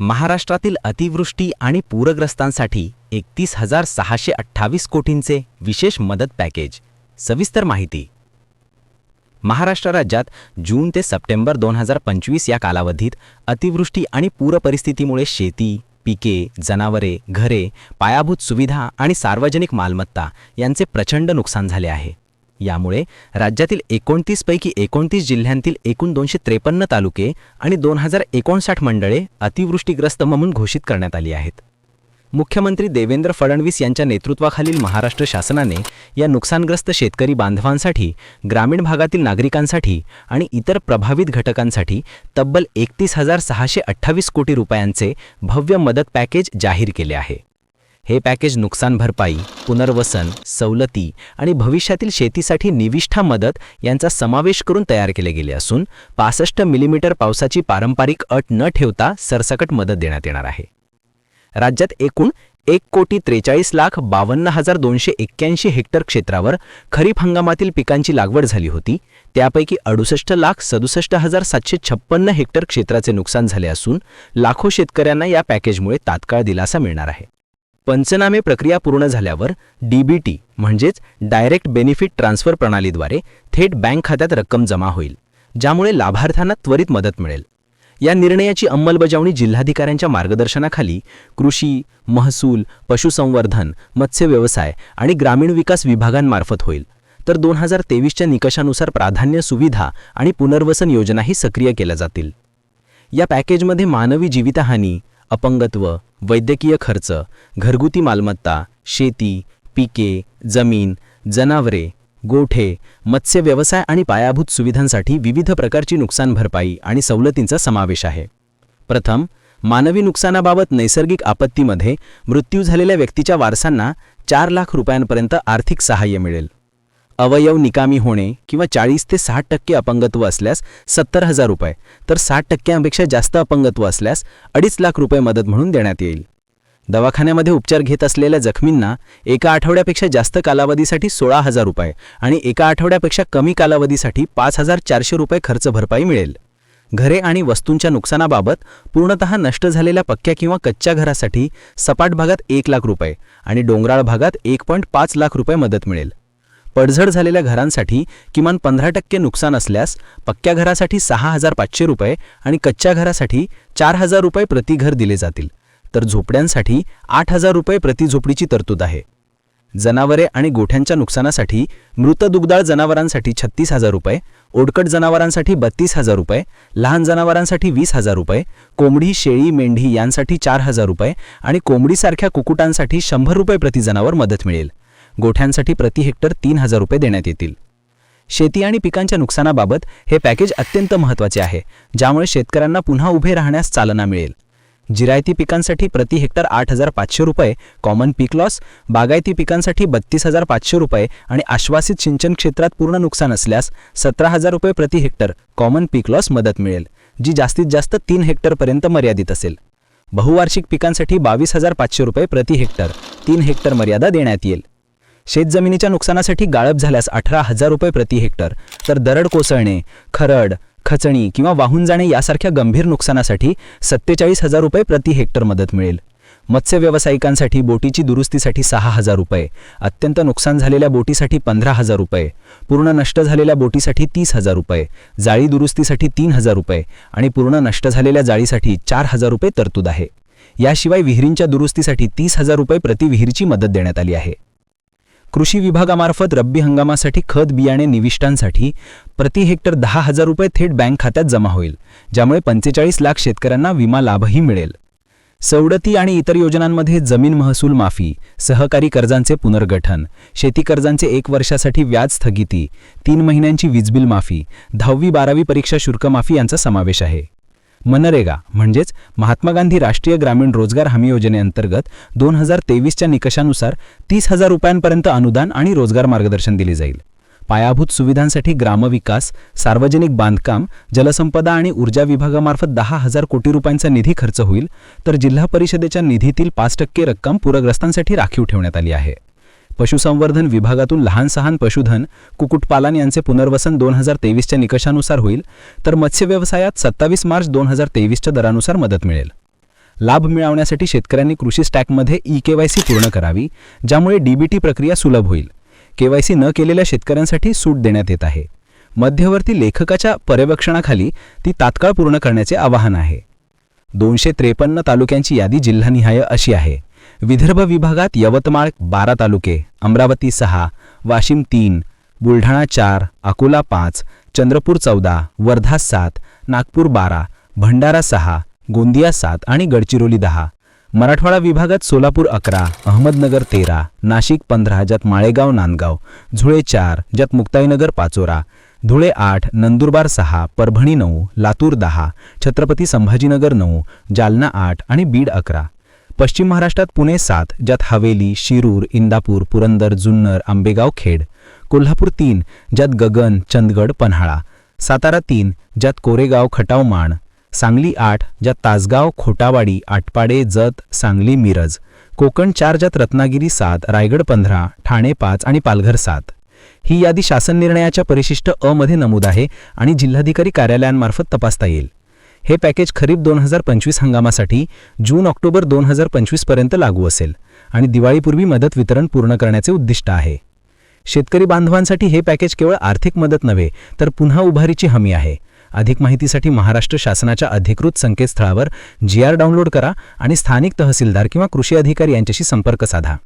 महाराष्ट्रातील अतिवृष्टी आणि पूरग्रस्तांसाठी एकतीस हजार सहाशे अठ्ठावीस कोटींचे विशेष मदत पॅकेज. सविस्तर माहिती. महाराष्ट्र राज्यात जून ते सप्टेंबर दोन हजार पंचवीस या कालावधीत अतिवृष्टी आणि पूरपरिस्थितीमुळे शेती पिके जनावरे घरे पायाभूत सुविधा आणि सार्वजनिक मालमत्ता यांचे प्रचंड नुकसान झाले आहे. यामुळे राज्यातील एकोणतीस पैकी एकोणतीस जिल्ह्यांतील एकूण दोनशे त्रेपन्न तालुके आणि दोन हजार एकोणसाठ मंडळे अतिवृष्टीग्रस्त म्हणून घोषित करण्यात आली आहेत. मुख्यमंत्री देवेंद्र फडणवीस यांच्या नेतृत्वाखालील महाराष्ट्र शासनाने या नुकसानग्रस्त शेतकरी बांधवांसाठी ग्रामीण भागातील नागरिकांसाठी आणि इतर प्रभावित घटकांसाठी तब्बल एकतीस हजार सहाशे अठ्ठावीस कोटी रुपयांचे भव्य मदत पॅकेज जाहीर केले आहे. हे पॅकेज नुकसान भरपाई पुनर्वसन सवलती आणि भविष्यातील शेतीसाठी निविष्ठा मदत यांचा समावेश करून तयार केले गेले असून पासष्ट मिलीमीटर पावसाची पारंपरिक अट न ठेवता सरसकट मदत देण्यात येणार आहे. राज्यात एकूण एक कोटी त्रेचाळीस लाख बावन्न हजार दोनशे एक्क्याऐंशी हेक्टर क्षेत्रावर खरीप हंगामातील पिकांची लागवड झाली होती. त्यापैकी अडुसष्ट लाख सदुसष्ट हजार सातशे छप्पन्न हेक्टर क्षेत्राचे नुकसान झाले असून लाखो शेतकऱ्यांना या पॅकेजमुळे तात्काळ दिलासा मिळणार आहे. पंचनामे प्रक्रिया पूर्ण झाल्यावर डीबीटी म्हणजेच डायरेक्ट बेनिफिट ट्रान्सफर प्रणालीद्वारे थेट बँक खात्यात रक्कम जमा होईल ज्यामुळे लाभार्थ्यांना त्वरित मदत मिळेल. या निर्णयाची अंमलबजावणी जिल्हाधिकाऱ्यांच्या मार्गदर्शनाखाली कृषी महसूल पशुसंवर्धन मत्स्य व्यवसाय आणि ग्रामीण विकास विभागांमार्फत होईल. तर दोन हजार तेवीसच्या निकषानुसार प्राधान्य सुविधा आणि पुनर्वसन योजनाही सक्रिय केल्या जातील. या पॅकेजमध्ये मानवी जीवितहानी अपंगत्व वैद्यकीय खर्च घरगुती मालमत्ता शेती पिके जमीन जनावरे गोठे मत्स्य व्यवसाय आणि पायाभूत सुविधांसाठी विविध प्रकारची नुकसान भरपाई आणि सवलतींचा समावेश आहे. प्रथम मानवी नुकसानाबाबत नैसर्गिक आपत्तीमध्ये मृत्यू झालेल्या व्यक्तीच्या वारसांना चार लाख रुपयांपर्यंत आर्थिक सहाय्य मिळेल. अवयव निकामी होणे किंवा चाळीस ते साठ टक्के अपंगत्व असल्यास सत्तर हजार रुपये तर साठ टक्क्यांपेक्षा जास्त अपंगत्व असल्यास अडीच लाख रुपये मदत म्हणून देण्यात येईल. दवाखान्यामध्ये उपचार घेत असलेल्या जखमींना एका आठवड्यापेक्षा जास्त कालावधीसाठी सोळा हजार रुपये आणि एका आठवड्यापेक्षा कमी कालावधीसाठी पाच हजार चारशे रुपये खर्च भरपाई मिळेल. घरे आणि वस्तूंच्या नुकसानाबाबत पूर्णतः नष्ट झालेल्या पक्क्या किंवा कच्च्या घरासाठी सपाट भागात एक लाख रुपये आणि डोंगराळ भागात एक पॉईंट पाच लाख रुपये मदत मिळेल. पडझड झालेल्या घरांसाठी किमान पंधरा टक्के नुकसान असल्यास पक्क्या घरासाठी सहा हजार पाचशे रुपये आणि कच्च्या घरासाठी चार हजार रुपये प्रति घर दिले जातील. तर झोपड्यांसाठी आठ हजार रुपये प्रति झोपडीची तरतूद आहे. जनावरे आणि गोठ्यांच्या नुकसानासाठी मृत दुग्धाळ जनावरांसाठी छत्तीस हजार रुपये ओडकट जनावरांसाठी बत्तीस हजार रुपये लहान जनावरांसाठी वीस हजार रुपये कोंबडी शेळी मेंढी यांसाठी चार हजार रुपये आणि कोंबडीसारख्या कुकुटांसाठी शंभर रुपये प्रति जनावर मदत मिळेल. गोठ्यांसाठी प्रति हेक्टर तीन हजार रुपये देण्यात येतील. शेती आणि पिकांच्या नुकसानाबाबत हे पॅकेज अत्यंत महत्त्वाचे आहे ज्यामुळे शेतकऱ्यांना पुन्हा उभे राहण्यास चालना मिळेल. जिरायती पिकांसाठी प्रति हेक्टर आठ हजार पाचशे रुपये कॉमन पीक लॉस बागायती पिकांसाठी बत्तीस हजार पाचशे रुपये आणि आश्वासित सिंचन क्षेत्रात पूर्ण नुकसान असल्यास सतरा हजार रुपये प्रति हेक्टर कॉमन पीक लॉस मदत मिळेल जी जास्तीत जास्त तीन हेक्टरपर्यंत मर्यादित असेल. बहुवार्षिक पिकांसाठी बावीस हजार पाचशे रुपये प्रति हेक्टर तीन हेक्टर मर्यादा देण्यात येईल. शेतजमिनीच्या नुकसानासाठी गाळप झाल्यास अठरा हजार रुपये प्रति हेक्टर. तर दरड कोसळणे खरड खचणी किंवा वाहून जाणे यासारख्या गंभीर नुकसानासाठी सत्तेचाळीस हजार रुपये प्रति हेक्टर मदत मिळेल. मत्स्य व्यावसायिकांसाठी बोटीची दुरुस्तीसाठी सहा हजार रुपये अत्यंत नुकसान झालेल्या बोटीसाठी पंधरा हजार रुपये पूर्ण नष्ट झालेल्या बोटीसाठी तीस हजार रुपये जाळी दुरुस्तीसाठी तीन हजार रुपये आणि पूर्ण नष्ट झालेल्या जाळीसाठी चार हजार रुपये तरतूद आहे. याशिवाय विहिरींच्या दुरुस्तीसाठी तीस हजार रुपये प्रति विहिरीची मदत देण्यात आली आहे. कृषी विभागामार्फत रब्बी हंगामासाठी खत बियाणे निविष्टांसाठी प्रति हेक्टर दहा हजार रुपये थेट बँक खात्यात जमा होईल ज्यामुळे पंचेचाळीस लाख शेतकऱ्यांना विमा लाभही मिळेल. सवलती आणि इतर योजनांमध्ये जमीन महसूल माफी सहकारी कर्जांचे पुनर्गठन शेती कर्जांचे एक वर्षासाठी व्याज स्थगिती तीन महिन्यांची वीजबिल माफी दहावी बारावी परीक्षा शुल्क माफी यांचा समावेश आहे. मनरेगा म्हणजेच महात्मा गांधी राष्ट्रीय ग्रामीण रोजगार हमी योजनेअंतर्गत दोन हजार तेवीसच्या निकषानुसार तीस हजार रुपयांपर्यंत अनुदान आणि रोजगार मार्गदर्शन दिले जाईल. पायाभूत सुविधांसाठी ग्रामविकास सार्वजनिक बांधकाम जलसंपदा आणि ऊर्जा विभागामार्फत दहा हजार कोटी रुपयांचा निधी खर्च होईल तर जिल्हा परिषदेच्या निधीतील पाच टक्के रक्कम पूरग्रस्तांसाठी राखीव ठेवण्यात आली आहे. पशुसंवर्धन विभागातून लहान सहान पशुधन कुक्कुटपालन यांचे पुनर्वसन दोन हजार तेवीसच्या निकषानुसार होईल तर मत्स्य व्यवसायात सत्तावीस मार्च दोन हजार तेवीसच्या दरानुसार मदत मिळेल. लाभ मिळवण्यासाठी शेतकऱ्यांनी कृषी स्टॅकमध्ये ई के वाय सी पूर्ण करावी ज्यामुळे डीबीटी प्रक्रिया सुलभ होईल. के वाय सी न केलेल्या शेतकऱ्यांसाठी सूट देण्यात येत आहे. मध्यवर्ती लेखकाच्या पर्यवेक्षणाखाली ती तात्काळ पूर्ण करण्याचे आवाहन आहे. दोनशे त्रेपन्न तालुक्यांची यादी जिल्हानिहाय अशी आहे. विदर्भ विभागात यवतमाळ बारा तालुके अमरावती सहा वाशिम तीन बुलढाणा चार अकोला पाच चंद्रपूर चौदा वर्धा सात नागपूर बारा भंडारा सहा गोंदिया सात आणि गडचिरोली दहा. मराठवाडा विभागात सोलापूर अकरा अहमदनगर तेरा नाशिक पंधरा ज्यात माळेगाव नांदगाव धुळे चार ज्यात मुक्ताईनगर पाचोरा धुळे आठ नंदुरबार सहा परभणी नऊ लातूर दहा छत्रपती संभाजीनगर नऊ जालना आठ आणि बीड अकरा. पश्चिम महाराष्ट्रात पुणे सात ज्यात हवेली शिरूर इंदापूर पुरंदर जुन्नर आंबेगाव खेड कोल्हापूर तीन ज्यात गगन चंदगड पन्हाळा सातारा तीन ज्यात कोरेगाव खटाव माण सांगली आठ ज्यात तासगाव खोटावाडी आटपाडे जत सांगली मिरज कोकण चार ज्यात रत्नागिरी सात रायगड पंधरा ठाणे पाच आणि पालघर सात. ही यादी शासन निर्णयाच्या परिशिष्ट अ मध्ये नमूद आहे आणि जिल्हाधिकारी कार्यालयांमार्फत तपासता येईल. हे पॅकेज खरीप दोन हजार पंचवीस हंगामासाठी जून ऑक्टोबर दोन हजार पंचवीसपर्यंत लागू असेल आणि दिवाळीपूर्वी मदत वितरण पूर्ण करण्याचे उद्दिष्ट आहे. शेतकरी बांधवांसाठी हे पॅकेज केवळ आर्थिक मदत नव्हे तर पुन्हा उभारीची हमी आहे. अधिक माहितीसाठी महाराष्ट्र शासनाच्या अधिकृत संकेतस्थळावर जी आर डाउनलोड करा आणि स्थानिक तहसीलदार किंवा कृषी अधिकारी यांच्याशी संपर्क साधा.